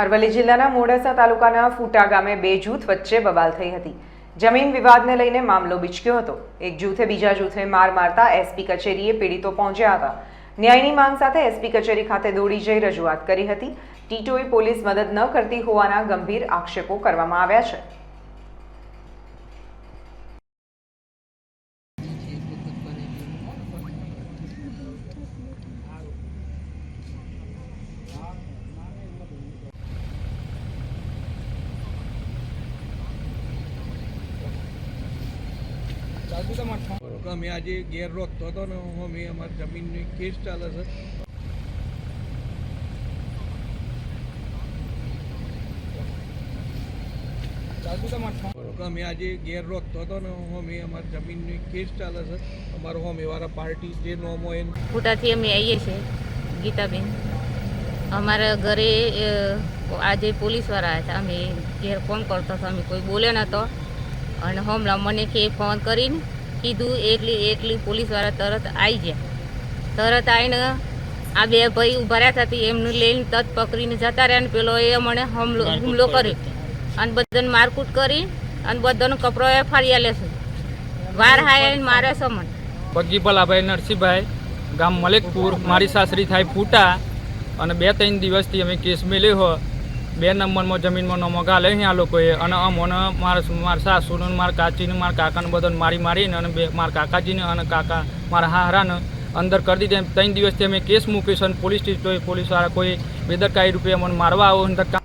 અરવલ્લી જિલ્લાના મોડાસા તાલુકાના ફૂટા ગામે બે જૂથ વચ્ચે બબાલ થઈ હતી. જમીન વિવાદને લઈને મામલો બિચક્યો હતો. એક જૂથે બીજા જૂથે માર મારતા એસપી કચેરીએ પીડિતો પહોંચ્યા હતા. ન્યાયની માંગ સાથે એસપી કચેરી ખાતે દોડી જઈ રજૂઆત કરી હતી. ટીટોએ પોલીસ મદદ ન કરતી હોવાના ગંભીર આક્ષેપો કરવામાં આવ્યા છે. અમે આજે ગેરરોધ રોકતો હતો ને, અમે અમારી જમીનની કેસ ચાલે છે. અમે આજે ગેર રોકતો હતો ને, અમે અમારી જમીનની કેસ ચાલે છે. અમારો હોમેવાળા પાર્ટી જે નોમ હોય ફૂટાથી અમે આવીએ છીએ, ગીતાબેન. અમારા ઘરે આજે પોલીસવાળા હતા, અમે ઘેર ફોન કરતો હતો, અમે કોઈ બોલ્યો નહોતો. અને હમણાં મને કે ફોન કરીને કીધું એકલી એકલી પોલીસવાળા તરત આવી ગયા તરત આવીને આ બે ભાઈ ઊભા રહ્યા હતા એમને લઈને તત પકડીને જતા રહ્યા ને પેલો એ મને હુમલો હુમલો કર્યો. અને બધાને મારકૂટ કરી અને બધાનો કપડો એ ફાડી લેશે છે. વાર હાય મારે છે મને પગી ભલાભાઈ નરસિંહભાઈ ગામ મલેકપુર. મારી સાસરી થાય ફૂટા. અને બે ત્રણ દિવસથી અમે કેસ મેલ્યો હો. બે નંબરમાં જમીનમાં નમો લઈ આ લોકોએ. અને અમોને મારા મારા સાસુને મારા કાચીને મારા કાકાને બધાને મારી મારીને અને બે, મારા કાકાજીને અને કાકા મારા હારાને અંદર કરી દીધા. ત્રણ દિવસથી અમે કેસ મૂક્યો છે અને પોલીસ સ્ટેશન પોલીસવાળા કોઈ બેદરકારી રૂપે અમને મારવા આવો ધક્કા